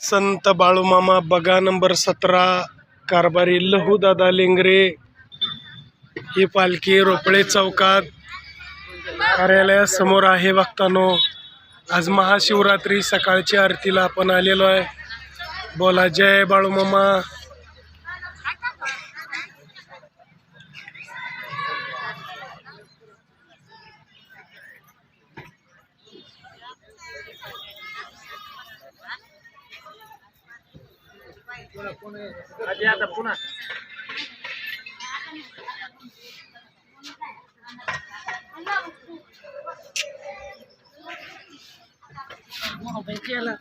संत बाळूमामा बगा नंबर सतरा कारभारी लहूदादा लिंगरे. ही पालखी रोपळे चौकात कार्यालयासमोर आहे बघतानो आज महाशिवरात्री सकाळची आरतीला आपण आलेलो आहे. बोला जय Balumama. Wow, they're killing.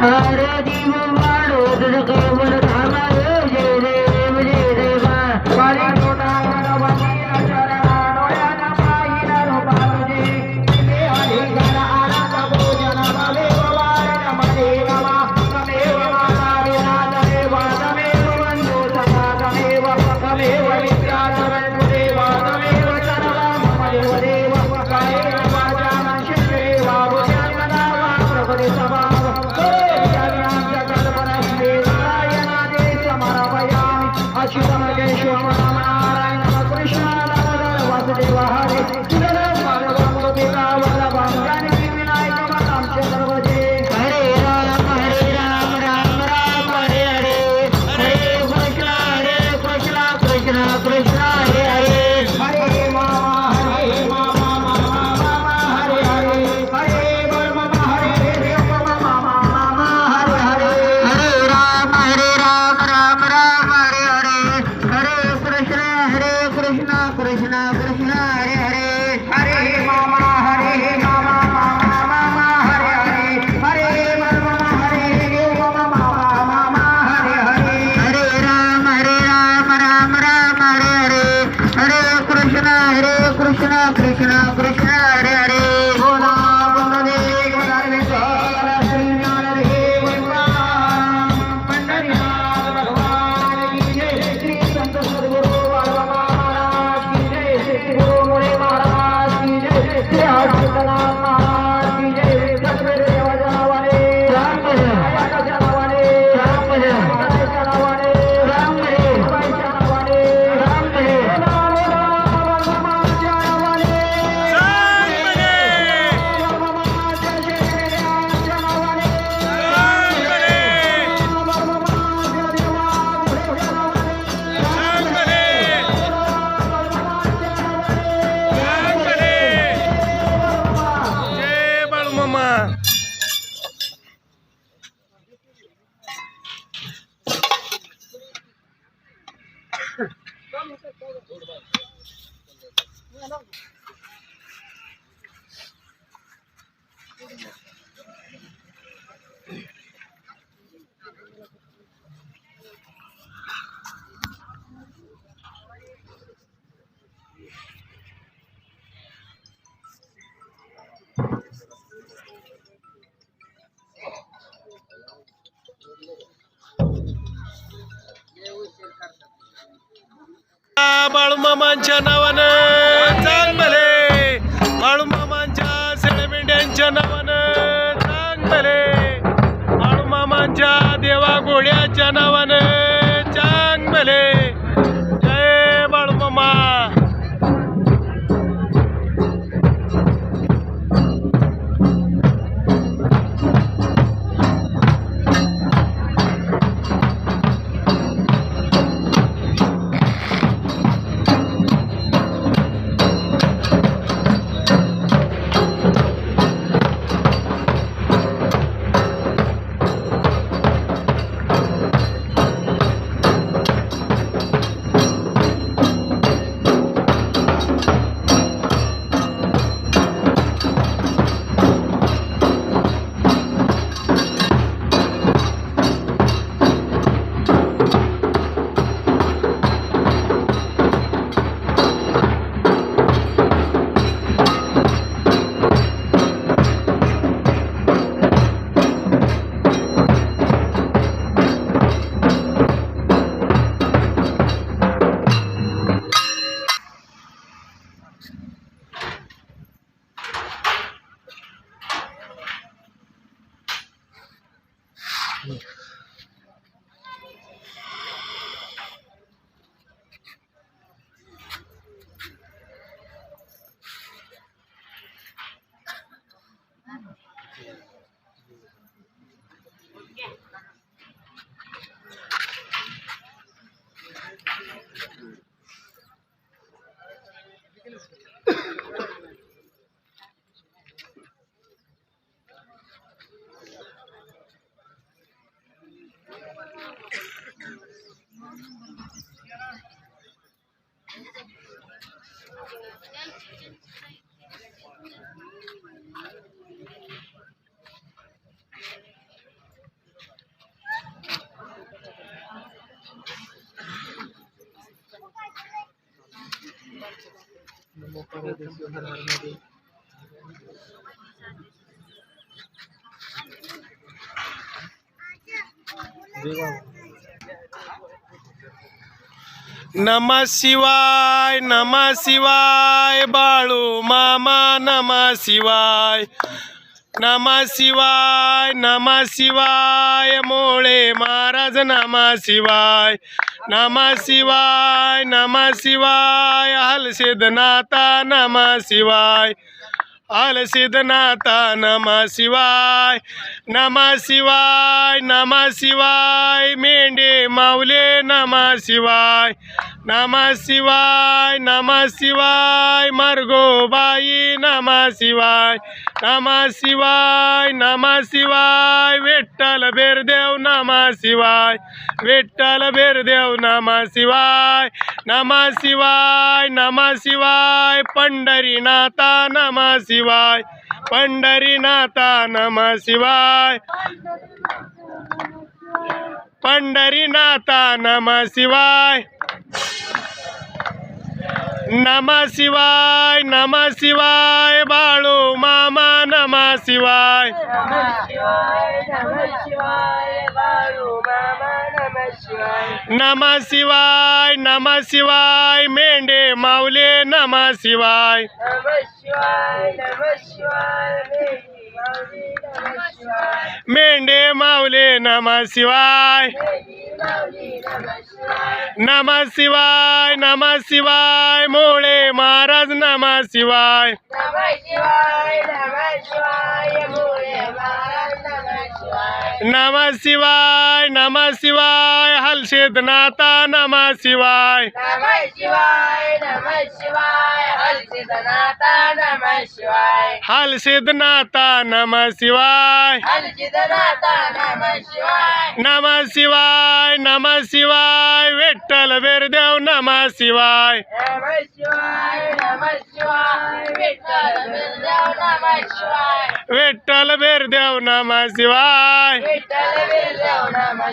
Hare बाळूमामांच्या नावानं चांग भले. बाळूमामांच्या सेडमेंढ्यांच्या नावानं चांग भले. बाळूमामांच्या देवा घोड्याच्या नावानं नम शिवाय नम शिवाय बाळू मामा नम शिवाय. नम शिवाय नम शिवाय मोळे महाराज नम शिवाय. नम शिवाय नम शिवाय हलसिद्धनाथा नम शिवाय। हल सिद्धनाथा नम शिवाय नम शिवाय नम शिवाय। मेंढे माऊले नम शिवाय। नम शिवाय नम शिवाय मरगोबाई नम शिवाय नमा शिवाय नम शिवाय विठ्ठल बेरदेव नमा शिवाय विठ्ठल बेरदेव नम शिवाय नम शिवाय नम शिवाय पंढरीनाथा नमा शिवाय पंढरीनाथा नमा शिवाय पंढरीनाथा नम शिवाय नम शिवाय नम शिवाय बाळू मामा नम शिवाय नम शिवाय नम शिवाय मेंढे माऊले नम शिवाय मेंढे माऊले नम शिवाय नम शिवाय नम शिवाय मोळे महाराज नम शिवाय नम शिवाय नम शिवाय हलसिद्धनाथा नम शिवाय। हलसिद्धनाथा नम शिवाय नम शिवाय। नम शिवाय। विठ्ठल बेरदेव नम शिवाय। विठ्ठल बेरदेव नम शिवाय। नम शिवाय नम शिवाय बाळू मामा नम शिवाय। नम शिवाय।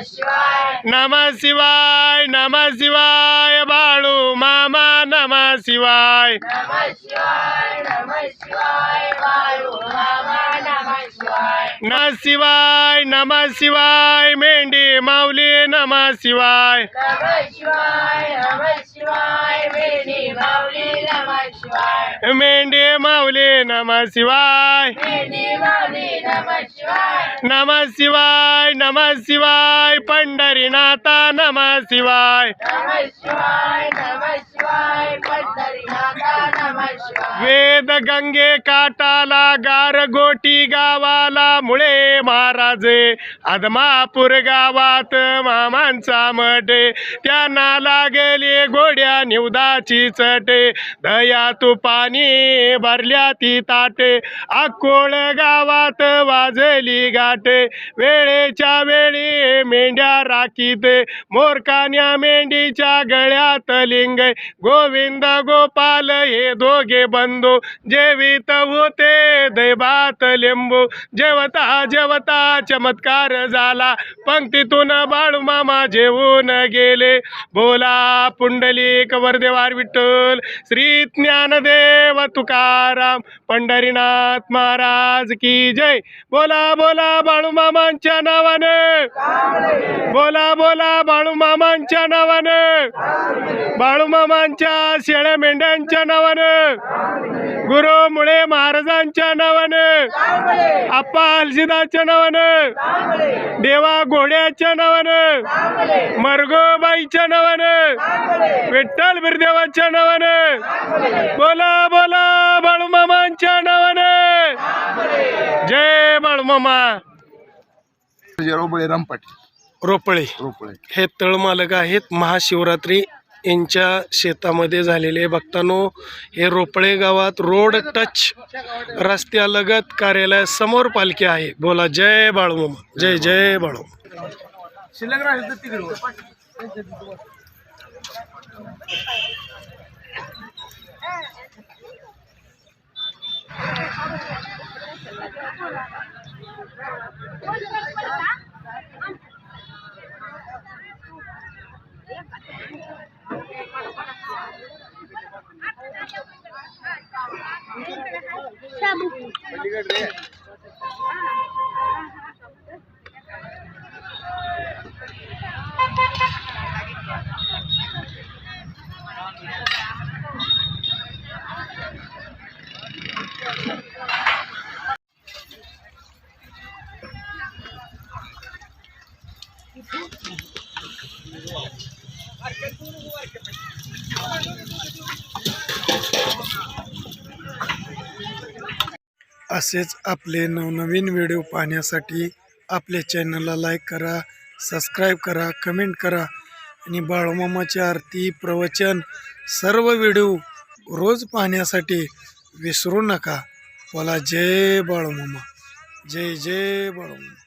શિવાય. નમ શિવાય નમ શિવાય, બાળુ મામા, નમ શિવાય. નમ શિવાય નમ શિવાય, બાળુ મામા नम शिवाय मेंढी माऊली नम शिवाय. मेंढी माऊली नम शिवाय. नम शिवाय. नम शिवाय. पंढरीनाथा नम शिवाय. वेद गंगे काटाला गारगोटी गावाला मुळे महाराजे. आदमापूर गावात मामांचा मठे. त्यांना लागले गोड्या निवदाची चटे. दया तुपानी भरल्या ती ताटे. अकोळ गावात वाजली गाठे. वेळेच्या वेळी मेंढ्या राखीत. मोरकान्या मेंढीच्या गळ्यात लिंग. गोविंद गोपाल हे दोघे बंधू. जेवित होते दैवात शंभू जेवता जेवता चमत्कार झाला. पंक्तीतून बाळू मामा जेवून गेले. बोला पुंडलिक वरदेवार विठ्ठल श्री ज्ञानदेव तुकाराम पंढरीनाथ महाराज की जय. बोला बोला बाळू मामांच्या नावाने. बोला बोला बाळू मामांच्या नावाने. बाळू मामांच्या शेळ्या मेंढ्यांच्या नावानं. गुरु मुळे महाराजांच्या नावानं. आप्पा हलसिदाच्या नावानं. देवा घोड्याच्या नावानं. मरगोबाईच्या नावानं. विठ्ठल बिरदेवाच्या नावानं. बोला बोला बाळूमामांच्या नावानं. जय बाळूमामा. रोबळे रामपाटी रोपळे. रोपळे. हे तळमालक आहेत महाशिवरात्री यांच्या शेतामध्ये झालेले भक्तांनो हे रोपळे गावात रोड टच रस्त्यालगत कार्यालयासमोर पालखी आहे. बोला जय बाळूमामा. जय जय बाळू असेच आपले नवनवीन व्हिडिओ पाहण्यासाठी आपल्या चॅनलला लाईक करा सबस्क्राईब करा कमेंट करा आणि बाळूमामाची आरती प्रवचन सर्व व्हिडिओ रोज पाहण्यासाठी विसरू नका. बोला जय बाळूमामा. जय जय बाळूमामा.